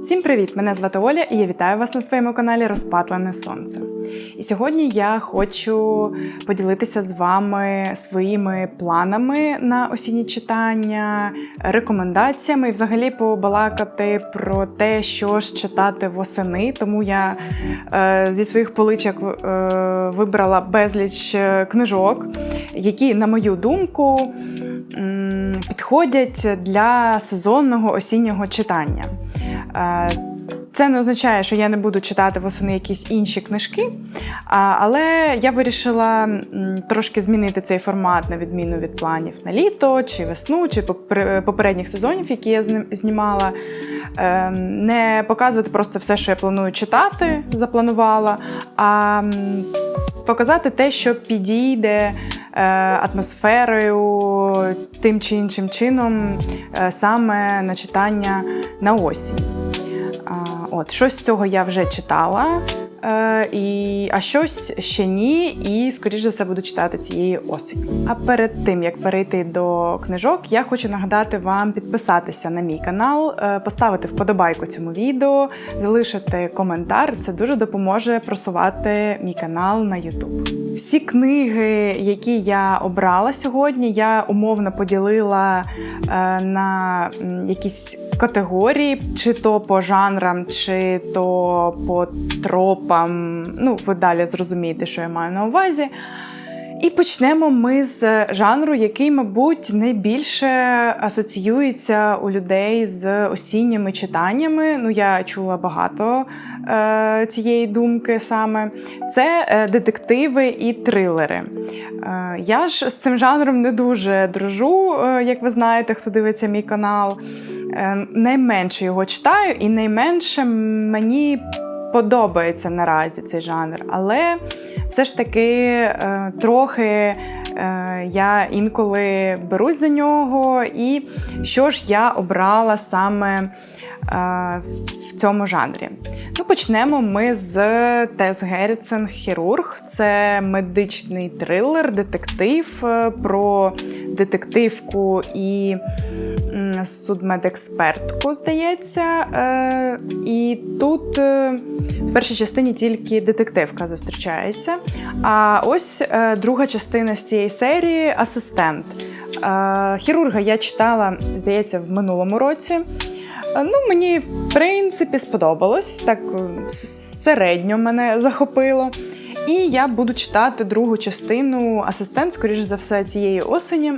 Всім привіт! Мене звати Оля і я вітаю вас на своєму каналі Розпатлене Сонце. І сьогодні я хочу поділитися з вами своїми планами на осінні читання, рекомендаціями і взагалі побалакати про те, що ж читати восени. Тому я е, зі своїх поличок е, вибрала безліч е, книжок, які, на мою думку, підходять для сезонного осіннього читання. Е, Це не означає, що я не буду читати восени якісь інші книжки, але я вирішила трошки змінити цей формат на відміну від планів на літо, чи весну, чи попер- попередніх сезонів, які я знімала. Е, Не показувати просто все, що я планую читати, запланувала, а показати те, що підійде е, атмосферою тим чи іншим чином е, саме на читання на осінь. От, щось з цього я вже читала, е, і, а щось ще ні, і, скоріш за все, буду читати цієї осені. А перед тим, як перейти до книжок, я хочу нагадати вам підписатися на мій канал, е, поставити вподобайку цьому відео, залишити коментар. Це дуже допоможе просувати мій канал на YouTube. Всі книги, які я обрала сьогодні, я умовно поділила е, на якісь категорії, чи то по жанрам, чи то по тропам. Ну, ви далі зрозумієте, що я маю на увазі. І почнемо ми з жанру, який, мабуть, найбільше асоціюється у людей з осінніми читаннями. Ну, я чула багато е, цієї думки саме. Це е, детективи і трилери. Е, я ж з цим жанром не дуже дружу, е, як ви знаєте, хто дивиться мій канал. Е, найменше його читаю, і найменше мені подобається наразі цей жанр. Але все ж таки е, трохи е, я інколи берусь за нього. І що ж я обрала саме в цьому жанрі? Ну, почнемо ми з Тес Геррітсен Хірург. Це медичний трилер, детектив про детективку і судмедекспертку, здається. Е, І тут е, в першій частині тільки детективка зустрічається. А ось е, друга частина з цієї серії асистент. Хірурга я читала, здається, в минулому році. Ну, мені, в принципі, сподобалось. Так середньо мене захопило. І я буду читати другу частину асистент, скоріш за все, цієї осені.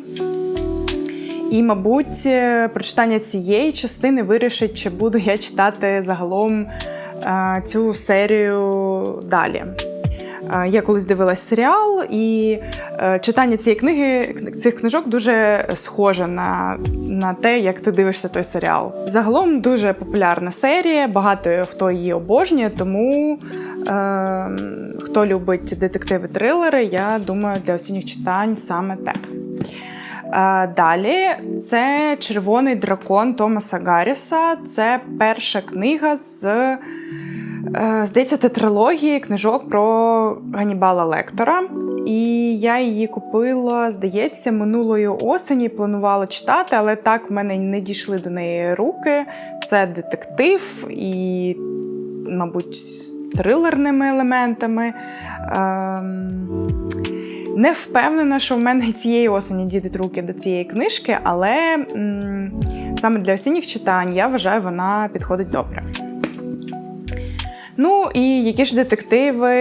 І, мабуть, е, прочитання цієї частини вирішить, чи буду я читати загалом е, цю серію далі. Е, Я колись дивилась серіал, і читання цієї книги, цих книжок дуже схоже на, на те, як ти дивишся той серіал. Загалом дуже популярна серія, багато хто її обожнює, тому е, хто любить детективи трилери, я думаю, для осінніх читань саме те. Далі це Червоний дракон Томаса Гарріса. Це перша книга з, е, здається, тетралогії книжок про Ганібала Лектора. І я її купила, здається, минулої осені. Планувала читати, але так в мене не дійшли до неї руки. Це детектив і, мабуть, трилерними елементами. Ем... Не впевнена, що в мене цієї осені дійдуть руки до цієї книжки, але м, саме для осінніх читань я вважаю, вона підходить добре. Ну і які ж детективи,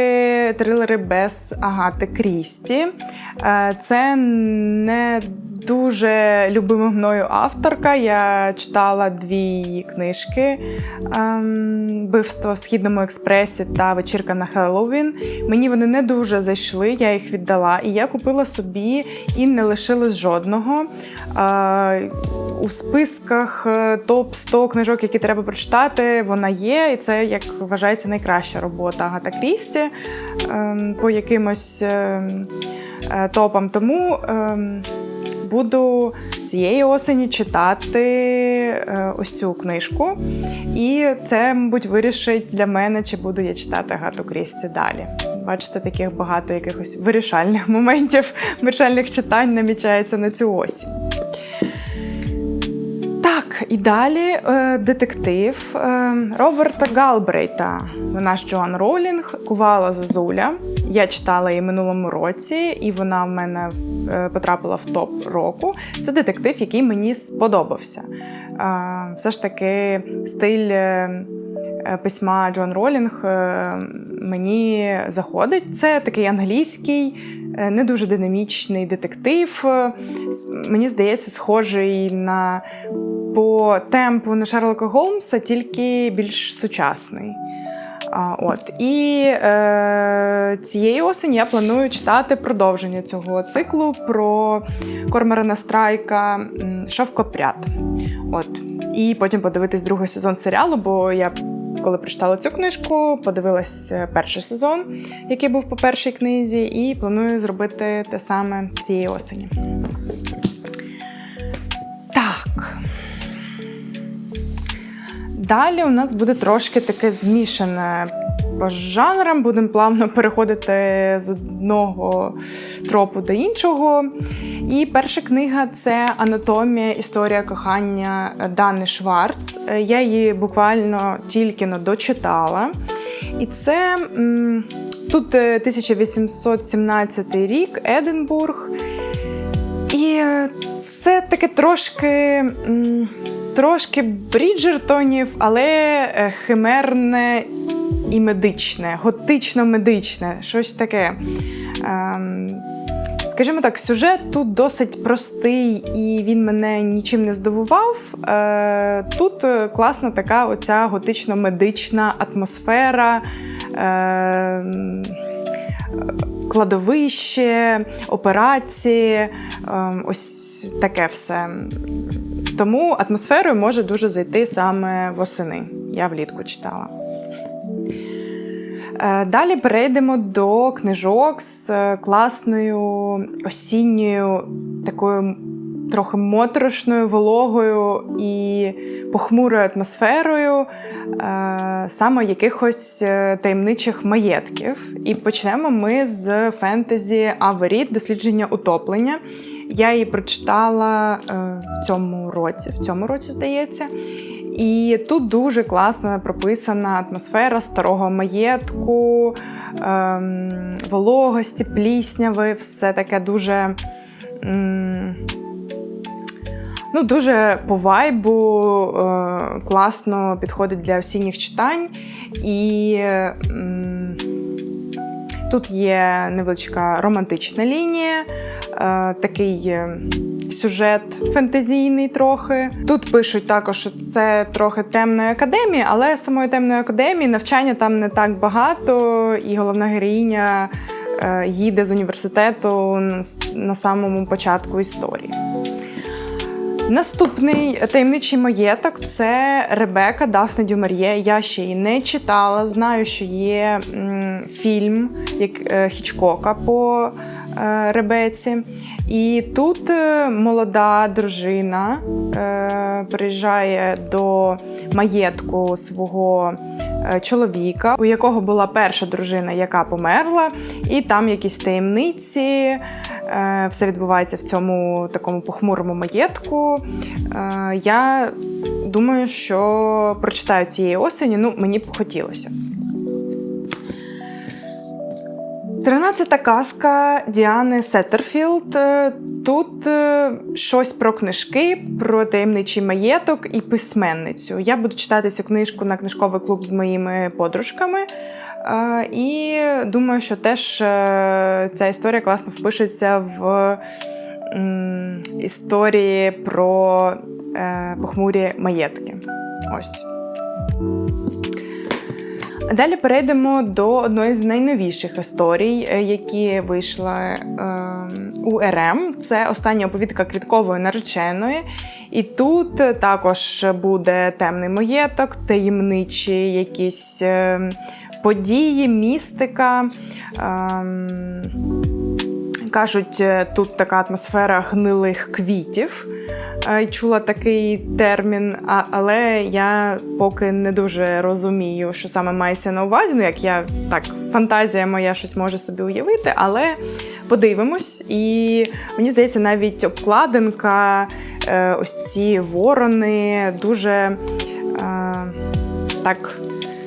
трилери без Агати Крісті. Е, Це не дуже любима мною авторка. Я читала дві її книжки: ем, Вбивство в Східному експресі та Вечірка на Хеллоуін. Мені вони не дуже зайшли, я їх віддала. І я купила собі і не лишилось жодного. Е, У списках е, топ 100 книжок, які треба прочитати, вона є, і це як вважається найкраща робота Агата Крісті ем, по якимось ем, е, топам. Тому ем, буду цієї осені читати е, ось цю книжку. І це, мабуть, вирішить для мене, чи буду я читати Агату Крісті далі. Бачите, таких багато якихось вирішальних моментів, вирішальних читань намічається на цю осінь. І далі е, детектив е, Роберта Галбрейта. Вона ж Джоан Роулінг кувала Зазуля. Я читала її минулому році, і вона в мене е, потрапила в топ року. Це детектив, який мені сподобався. Все ж таки, стиль. Е, Письма Джон Ролінг е, мені заходить. Це такий англійський, е, не дуже динамічний детектив. Мені здається, схожий на по темпу на Шерлока Голмса, тільки більш сучасний. От. І е, цієї осені я планую читати продовження цього циклу про Корморана Страйка Шовкопряд. От. І потім подивитись другий сезон серіалу, бо я. Коли прочитала цю книжку, подивилась е, перший сезон, який був по першій книзі, і планую зробити те саме цієї осені. Так. Далі у нас буде трошки таке змішане по жанрам. Будемо плавно переходити з одного тропу до іншого. І перша книга це Анатомія, історія кохання Дани Шварц. Е, Я її буквально тільки дочитала. І це тут е, 1817 рік, Единбург. І е, це таке трошки. Трошки Бріджертонів, але е, химерне і медичне, готично-медичне, щось таке. Ем, Скажімо так, сюжет тут досить простий і він мене нічим не здивував. Е, Тут е, класна така оця готично-медична атмосфера. Е, Кладовище, операції, ем, ось таке все. Тому атмосферою може дуже зайти саме восени. Я влітку читала. Е, Далі перейдемо до книжок з е, класною осінньою, такою трохи моторошною, вологою і похмурою атмосферою, е, саме якихось таємничих маєтків. І почнемо ми з фентезі Аверіт дослідження утоплення. Я її прочитала в цьому році, в цьому році, здається. І тут дуже класно прописана атмосфера старого маєтку, ем, вологості, плісняви, все таке дуже. Ем, Ну, дуже по вайбу е, класно підходить для осінніх читань. І м, тут є невеличка романтична лінія, е, такий е, сюжет фентезійний трохи. Тут пишуть також, що це трохи темної академії, але самої темної академії навчання там не так багато, і головна героїня е, їде з університету на самому початку історії. Наступний таємничий маєток це Ребека Дафна Дюмар'є. Я ще її не читала. Знаю, що є фільм як е, Хічкока по е, Ребеці. І тут е, молода дружина приїжджає до маєтку свого чоловіка, у якого була перша дружина, яка померла, і там якісь таємниці. Все відбувається в цьому такому похмурому маєтку. Я думаю, що прочитаю цієї осені. Ну, мені б хотілося. Тринадцята казка Діани Сеттерфілд. Е, Тут е, щось про книжки, про таємничий маєток і письменницю. Я буду читати цю книжку на книжковий клуб з моїми подружками. Е, І думаю, що теж ця історія класно впишеться в історії про похмурі маєтки. Ось. Далі перейдемо до одної з найновіших історій, е, які вийшла е, у РМ. Це остання оповідка квіткової нареченої. І тут е, також буде темний маєток, таємничі якісь е, події, містика. Ем, Кажуть, е, тут така атмосфера гнилих квітів. Е, Чула такий термін, але я поки не дуже розумію, що саме мається на увазі. Ну, як я так, фантазія моя щось може собі уявити, але подивимось. І мені здається, навіть обкладинка, е, ось ці ворони дуже так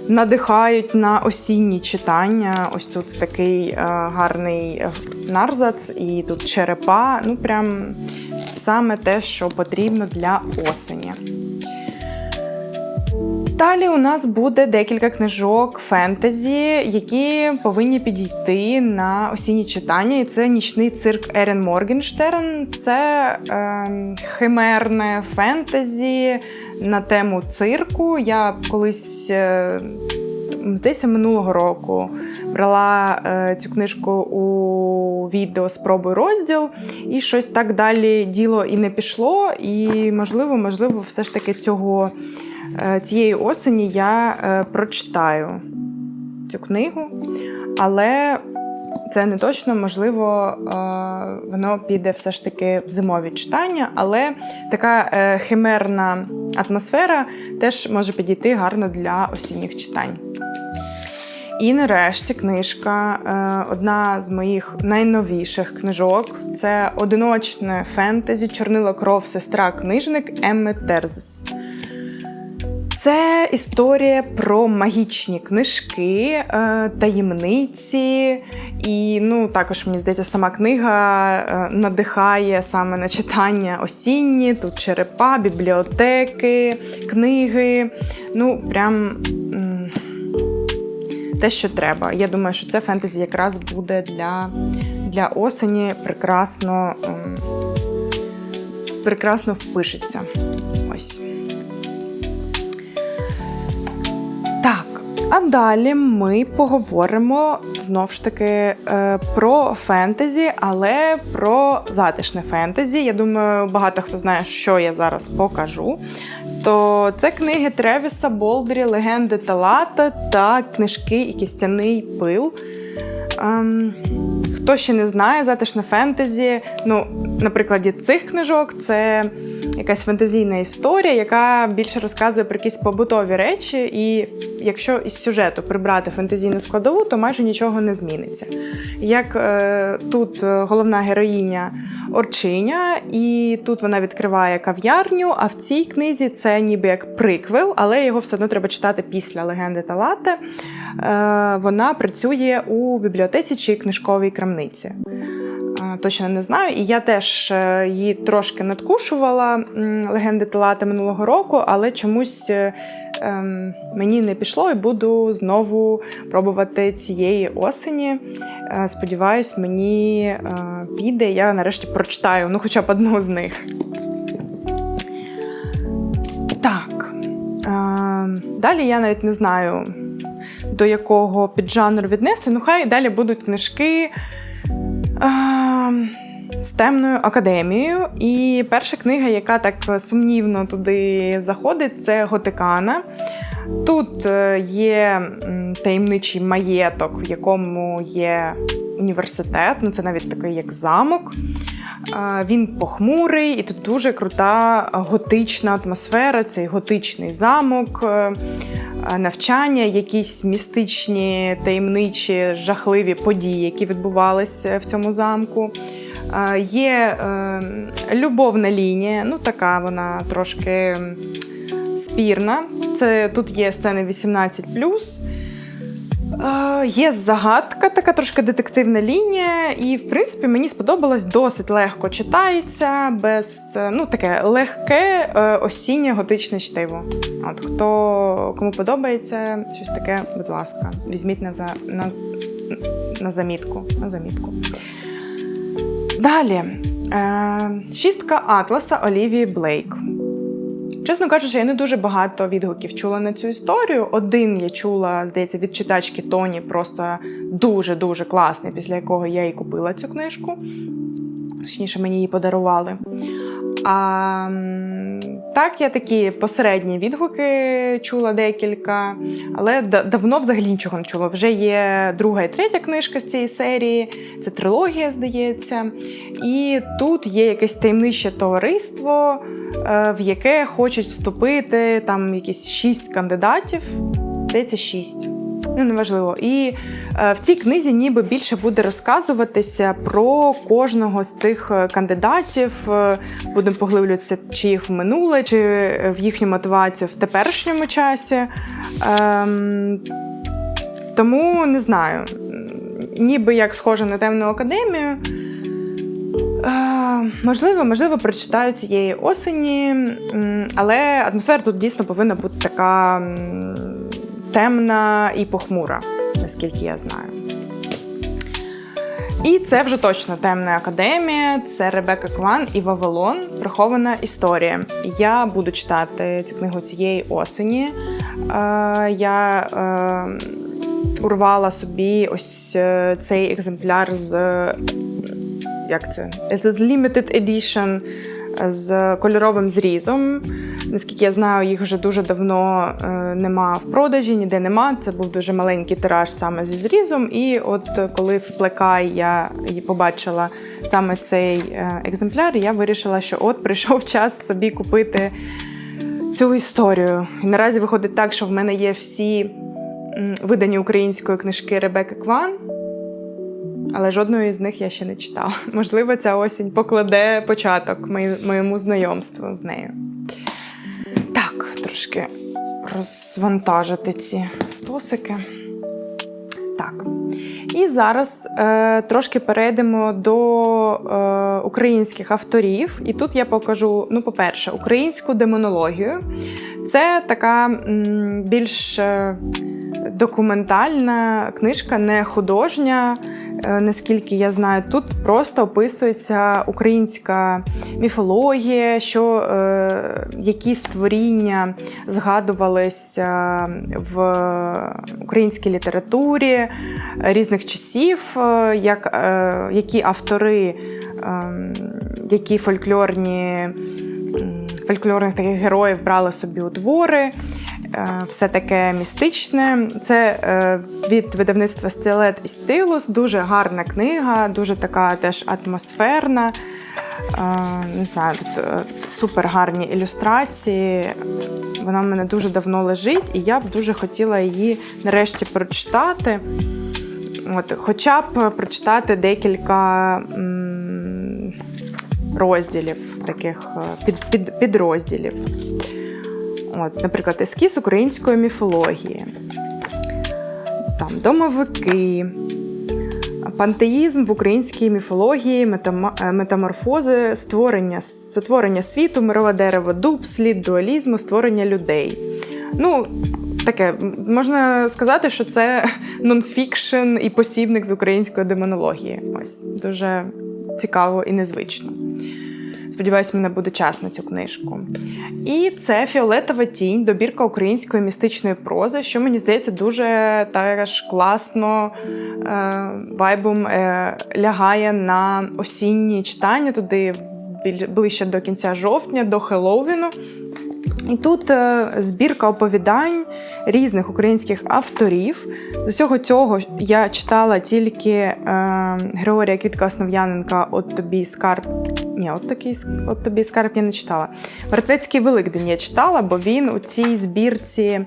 надихають на осінні читання. Ось тут такий е, гарний нарзац, і тут черепа. Ну, прям саме те, що потрібно для осені. Далі у нас буде декілька книжок фентезі, які повинні підійти на осінні читання. І це нічний цирк Ерен Моргенштерн. Це е, химерне фентезі на тему цирку. Я колись. Е, Здається, минулого року брала е, цю книжку у відео Спробуй розділ, і щось так далі діло і не пішло. І, можливо, можливо, все ж таки цього цієї осені я е, прочитаю цю книгу, але це не точно, можливо, е, воно піде все ж таки в зимові читання, але така е, химерна атмосфера теж може підійти гарно для осінніх читань. І нарешті книжка, е, одна з моїх найновіших книжок. Це одиночне фентезі Чорнила кров, сестра книжник Емми Терз. Це історія про магічні книжки, е, таємниці. І ну, також, мені здається, сама книга е, надихає саме на читання осінні, тут черепа, бібліотеки, книги. Ну, прям. те, що треба. Я думаю, що це фентезі якраз буде для, для осені прекрасно, прекрасно впишеться. Ось. А далі ми поговоримо знову ж таки е, про фентезі, але про затишне фентезі. Я думаю, багато хто знає, що я зараз покажу. То це книги Тревіса Болдері, Легенди Талата та книжки і кістяний пил. Ем, хто ще не знає, затишне фентезі. Ну, на прикладі цих книжок це якась фантазійна історія, яка більше розказує про якісь побутові речі. І якщо із сюжету прибрати фантазійну складову, то майже нічого не зміниться. Як е, тут е, головна героїня Орчиня, і тут вона відкриває кав'ярню. А в цій книзі це ніби як приквел, але його все одно треба читати після легенди Талати. Е, вона працює у бібліотеці чи книжковій крамниці. Е, Точно не знаю. І я теж е, її трошки надкушувала легенди Талати минулого року, але чомусь е, ем, мені не пішло і буду знову пробувати цієї осені. Сподіваюсь, мені піде. Я нарешті прочитаю ну, хоча б одну з них. Так. Далі я навіть не знаю, до якого піджанру віднести. Ну, хай далі будуть книжки з темною академією. І перша книга, яка так сумнівно туди заходить, це Готикана. Тут е, є таємничий маєток, в якому є університет, ну це навіть такий як замок. Е, Він похмурий, і тут дуже крута готична атмосфера, цей готичний замок, е, навчання, якісь містичні, таємничі, жахливі події, які відбувалися в цьому замку. Є любовна лінія, ну така вона трошки спірна. Це тут є сцени 18 Е, Є загадка, така трошки детективна лінія, і в принципі мені сподобалось досить легко читається, без е, ну таке легке е, осіннє готичне чтиво. От хто кому подобається щось таке, будь ласка, візьміть на, за, на, на замітку. На замітку. Далі. Е, шістка Атласа Олівії Блейк. Чесно кажучи, я не дуже багато відгуків чула на цю історію. Один я чула, здається, від читачки Тоні, просто дуже-дуже класний, після якого я і купила цю книжку. Точніше, мені її подарували. А Так, я такі посередні відгуки чула декілька, але да- давно взагалі нічого не чула. Вже є друга і третя книжка з цієї серії, це трилогія, здається. І тут є якесь таємнище товариство, е, в яке хочуть вступити там якісь шість кандидатів. Здається, шість. Ну, неважливо. І е, в цій книзі ніби більше буде розказуватися про кожного з цих е, кандидатів. Е, Будемо поглиблюватися, чи їх в минуле, чи в їхню мотивацію в теперішньому часі. Ем, тому не знаю. Ніби як схоже на темну академію. Е, можливо, можливо, прочитаю цієї осені, але атмосфера тут дійсно повинна бути така темна і похмура, наскільки я знаю. І це вже точно темна академія. Це Ребека Кван і Вавилон. Прихована історія. Я буду читати цю книгу цієї осені. Е, я е, урвала собі ось е, цей екземпляр з як це? Це з limited edition з кольоровим зрізом. Наскільки я знаю, їх вже дуже давно е, нема в продажі, ніде нема. Це був дуже маленький тираж саме зі зрізом. І от коли в плекай я побачила саме цей е, екземпляр, я вирішила, що от прийшов час собі купити цю історію. І наразі виходить так, що в мене є всі видані української книжки Ребекки Кван. Але жодної з них я ще не читала. Можливо, ця осінь покладе початок моєму знайомству з нею. Так, трошки розвантажити ці стосики. Так. І зараз е, трошки перейдемо до е, українських авторів. І тут я покажу, ну, по-перше, українську демонологію. Це така м, більш е, документальна книжка, не художня. Е, Наскільки я знаю, тут просто описується українська міфологія, що е, які створіння згадувалися в українській літературі е, різних часів, е, як, е, які автори, е, які фольклорні. Фольклорних таких героїв брали собі у твори, Е, все таке містичне. Це е, від видавництва Стилет і Стилус. Дуже гарна книга, дуже така теж атмосферна. Е, Не знаю, тут е, супер гарні ілюстрації. Вона в мене дуже давно лежить, і я б дуже хотіла її нарешті прочитати. От, хоча б прочитати декілька м, розділів, таких е, під, під, підрозділів. От, наприклад, ескіз української міфології, там домовики, пантеїзм в українській міфології, е, метаморфози, створення, сотворення світу, мирове дерево, дуб, слід дуалізму, створення людей. Ну, таке, можна сказати, що це нонфікшн і посібник з української демонології. Ось дуже цікаво і незвично. Сподіваюсь, мене буде час на цю книжку. І це Фіолетова тінь, добірка української містичної прози, що мені здається дуже теж класно е, вайбом е, лягає на осінні читання, туди ближче до кінця жовтня, до Хеллоуіну. І тут е, збірка оповідань різних українських авторів. З усього цього я читала тільки е, Григорія Квітка Основ'яненка От тобі скарб. Ні, от такий от тобі скарб я не читала. Мертвецький Великдень я читала, бо він у цій збірці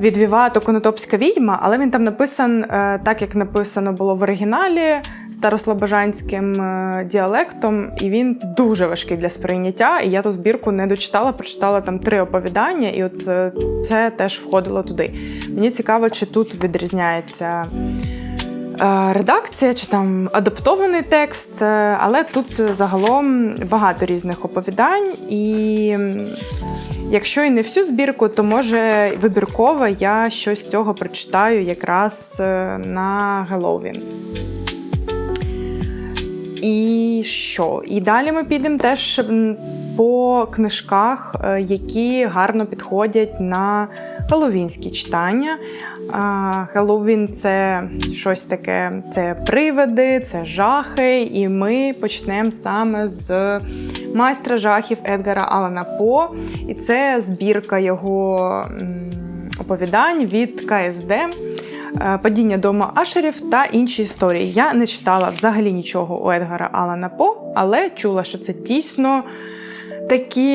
від Конотопська відьма, але він там написан е, так, як написано було в оригіналі старослобожанським е, діалектом, і він дуже важкий для сприйняття. І я ту збірку не дочитала, прочитала там три оповідання, і от е, це теж входило туди. Мені цікаво, чи тут відрізняється. Е, Редакція чи там адаптований текст, е, але тут загалом багато різних оповідань, і якщо і не всю збірку, то може вибірково я щось з цього прочитаю якраз е, на Геловін. І що? І далі ми підемо теж по книжках, які гарно підходять на хеллоуінські читання. Хеллоуін це щось таке, це привиди, це жахи. І ми почнемо саме з майстра жахів Едгара Алана По. І це збірка його оповідань від КСД. е, Падіння дома Ашерів та інші історії. Я не читала взагалі нічого у Едгара Алана По, але чула, що це дійсно такі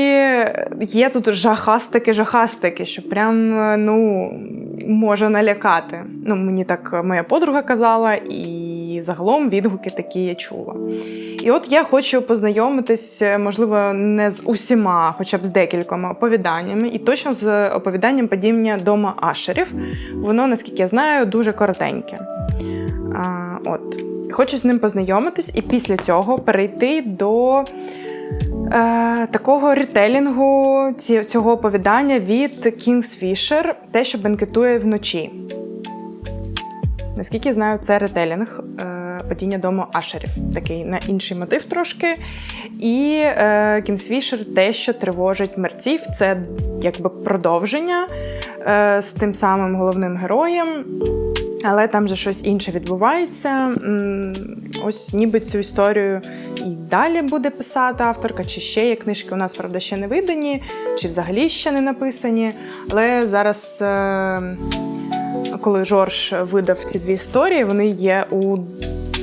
є тут жахастики-жахастики, що прям е, ну, може налякати. Ну, мені так моя подруга казала, і загалом відгуки такі я чула. І от я хочу познайомитись, е, можливо, не з усіма, хоча б з декількома оповіданнями, і точно з оповіданням падіння дома Ашерів. Воно, наскільки я знаю, дуже коротеньке. А, от. Хочу з ним познайомитись і після цього перейти до е, такого ретелінгу цього оповідання від King's Fisher «Те, що бенкетує вночі. Наскільки знаю, це ретелінг е, падіння дому Ашерів. Такий на інший мотив трошки. І е, Кінсфішер те, що тривожить мерців, це якби продовження е, з тим самим головним героєм. Але там же щось інше відбувається. Ось ніби цю історію і далі буде писати авторка, чи ще є книжки у нас, правда, ще не видані, чи взагалі ще не написані. Але зараз, е, коли Жорж видав ці дві історії, вони є у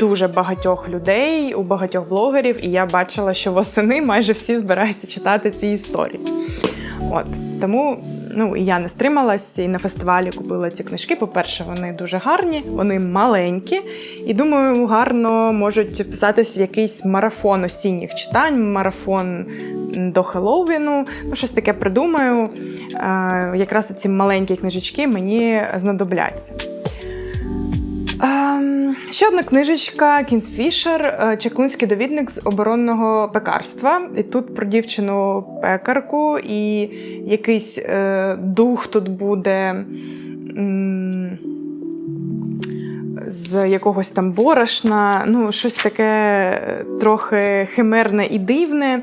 дуже багатьох людей, у багатьох блогерів, і я бачила, що восени майже всі збираються читати ці історії. От тому ну і я не стрималась і на фестивалі купила ці книжки. По-перше, вони дуже гарні, вони маленькі, і думаю, гарно можуть вписатись в якийсь марафон осінніх читань, марафон до Хеллоуіну. Ну, щось таке придумаю. Е, якраз ці маленькі книжечки мені знадобляться. Ем, ще одна книжечка Кінс Фішер е, Чаклунський довідник з оборонного пекарства. І тут про дівчину пекарку, і якийсь е, дух тут буде. м, з якогось там борошна, ну щось таке е, трохи химерне і дивне.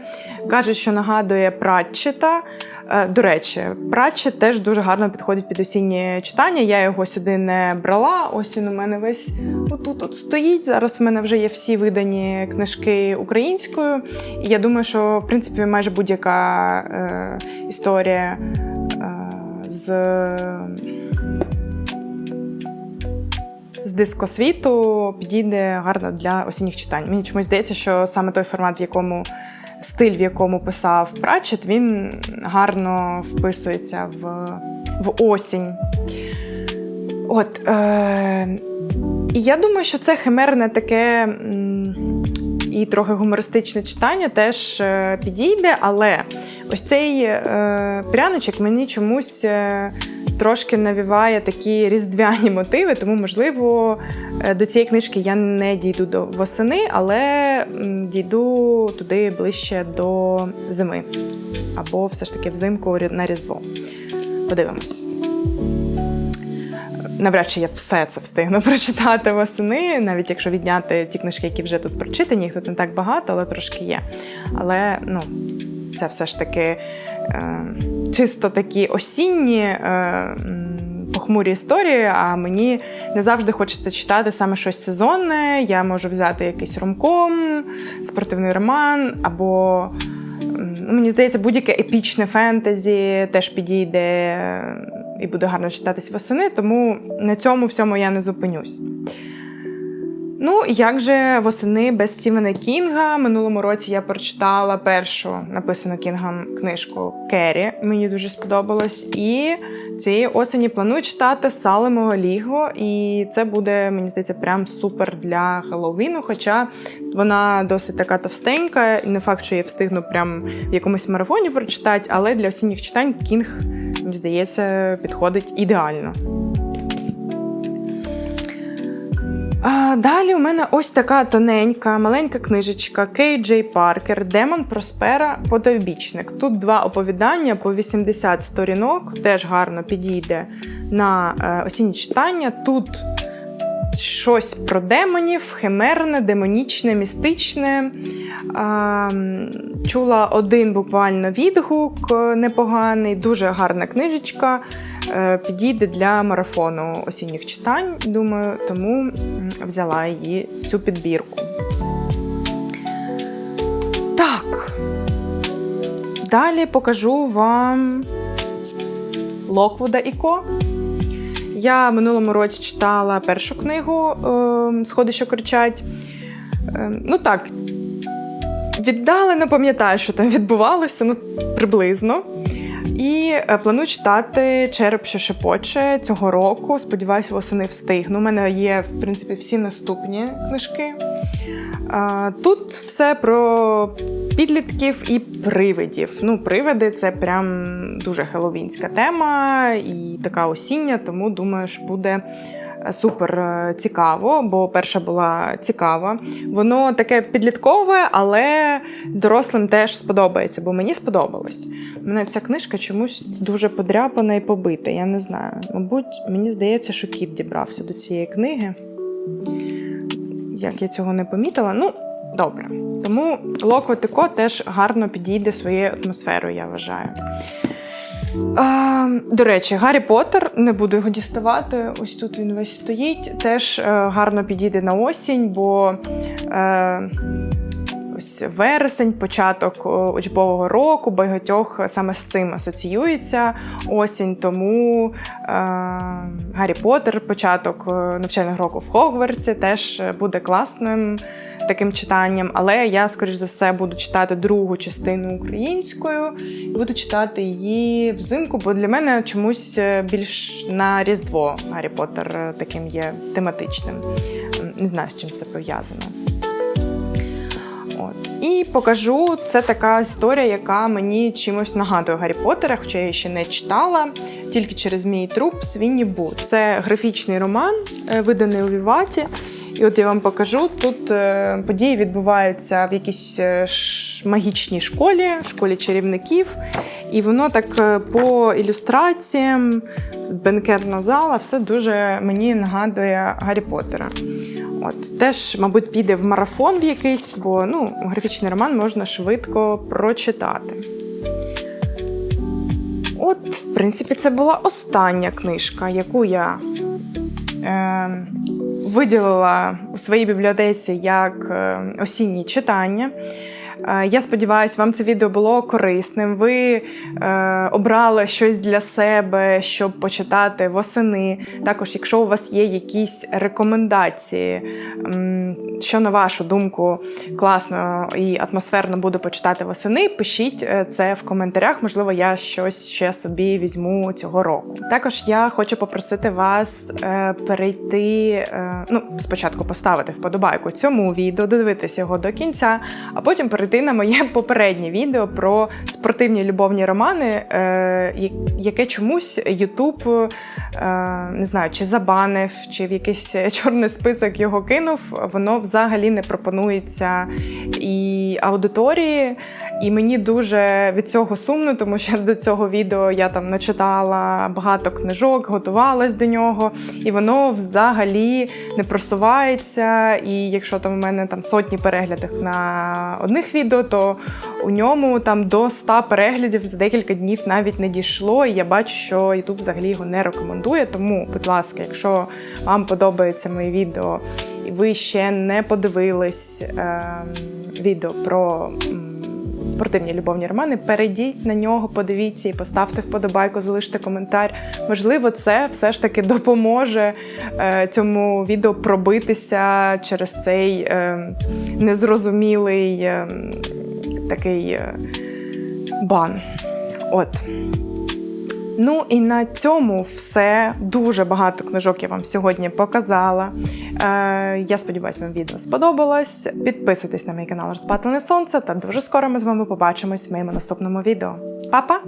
Кажуть, що нагадує Пратчета. Е, До речі, Пратчет теж дуже гарно підходить під осіннє читання. Я його сюди не брала. Ось він у мене весь отут от стоїть. Зараз в мене вже є всі видані книжки українською. І я думаю, що в принципі майже будь-яка е, історія е, з з дискосвіту підійде гарно для осінніх читань. Мені чомусь здається, що саме той формат, в якому стиль, в якому писав Пратчет, він гарно вписується в, в осінь. От, е, і я думаю, що це химерне таке і трохи гумористичне читання теж е, підійде, але ось цей е, пряничок мені чомусь. Трошки навіває такі різдвяні мотиви, тому, можливо, е, до цієї книжки я не дійду до восени, але дійду туди ближче до зими. Або все ж таки взимку на Різдво. Подивимось. Навряд чи я все це встигну прочитати восени, навіть якщо відняти ті книжки, які вже тут прочитані, їх тут не так багато, але трошки є. Але ну, це все ж таки чисто такі осінні. Е, Похмурі історії, а мені не завжди хочеться читати саме щось сезонне. Я можу взяти якийсь ромком, спортивний роман, або ну, мені здається, будь-яке епічне фентезі теж підійде е, і буде гарно читатись восени, тому на цьому всьому я не зупинюсь. Ну, як же восени без Стівена Кінга? Минулому році я прочитала першу написану Кінгом книжку Керрі. Мені дуже сподобалось. І цієї осені планую читати Салемого Ліго. І це буде, мені здається, прям супер для Хеллоуіну. Хоча вона досить така товстенька, не факт, що я встигну прям в якомусь марафоні прочитати, але для осінніх читань Кінг, мені здається, підходить ідеально. А, далі у мене ось така тоненька, маленька книжечка Кей Джей Паркер Демон Проспера Потойбічник. Тут два оповідання по 80 сторінок, теж гарно підійде на е, осінні читання. Тут щось про демонів, химерне, демонічне, містичне. Чула один буквально відгук е, непоганий, дуже гарна книжечка. Е, Підійде для марафону осінніх читань, думаю, тому взяла її в цю підбірку. Так. Далі покажу вам Локвуда і Ко. Я минулому році читала першу книгу е, Сходи, що кричать. Е, ну так, віддалено пам'ятаю, що там відбувалося, ну приблизно. І е, планую читати Череп, що шепоче цього року. Сподіваюся, восени встигну. У мене є, в принципі, всі наступні книжки. Тут все про підлітків і привидів. Ну, привиди це прям дуже хеловінська тема і така осіння, тому думаю, що буде е, супер е, цікаво, бо перша була цікава. Воно таке підліткове, але дорослим теж сподобається, бо мені сподобалось. Мене ця книжка чомусь дуже подряпана і побита. Я не знаю. Мабуть, мені здається, що кіт дібрався до цієї книги. Як я цього не помітила. Ну, добре. Тому Локо Теко теж гарно підійде своєю атмосферою, я вважаю. А, до речі, Гаррі Поттер, не буду його діставати. Ось тут він весь стоїть. Теж е, гарно підійде на осінь, бо е, ось вересень, початок учбового року, багатьох саме з цим асоціюється осінь. Тому е, Гаррі Поттер, початок е, навчального року в Хогвартсі теж буде класним таким читанням. Але я, скоріш за все, буду читати другу частину українською і буду читати її взимку, бо для мене чомусь е, більш на Різдво Гаррі Поттер е, таким є тематичним. Не знаю, з чим це пов'язано. І покажу, це така історія, яка мені чимось нагадує Гаррі Поттера, хоча я її ще не читала, тільки через мій труп Свінні Бу. Це графічний роман, е, виданий у Віваті. І от я вам покажу, тут е, події відбуваються в якійсь е, магічній школі, школі чарівників. І воно так е, по ілюстраціям, бенкетна зала, все дуже мені нагадує Гаррі Поттера. От, теж, мабуть, піде в марафон в якийсь, бо ну, графічний роман можна швидко прочитати. От, в принципі, це була остання книжка, яку я виділила у своїй бібліотеці як е, осінні читання. Е, Я сподіваюся, вам це відео було корисним. Ви е, обрали щось для себе, щоб почитати восени. Також, якщо у вас є якісь рекомендації, що на вашу думку класно і атмосферно буде почитати восени, пишіть е, це в коментарях. Можливо, я щось ще собі візьму цього року. Також я хочу попросити вас е, перейти. е, ну, спочатку поставити вподобайку цьому відео, додивитися його до кінця, а потім перейти на моє попереднє відео про спортивні любовні романи, е, яке чомусь Ютуб е, не знаю, чи забанив, чи в якийсь чорний список його кинув. Воно взагалі не пропонується і аудиторії. І мені дуже від цього сумно, тому що до цього відео я там начитала багато книжок, готувалась до нього, і воно взагалі не просувається. І якщо там у мене там сотні переглядів на одних відео, то у ньому там до 100 переглядів за декілька днів навіть не дійшло. І я бачу, що YouTube взагалі його не рекомендує. Тому, будь ласка, якщо вам подобається моє відео, і ви ще не подивились е, відео про. Спортивні любовні романи, перейдіть на нього, подивіться і поставте вподобайку, залиште коментар. Можливо, це все ж таки допоможе е, цьому відео пробитися через цей е, незрозумілий е, такий бан. От. Ну і на цьому все. Дуже багато книжок я вам сьогодні показала. Е, я сподіваюся, вам відео сподобалось. Підписуйтесь на мій канал Розпатлене Сонце, та дуже скоро ми з вами побачимось в моєму наступному відео. Па-па!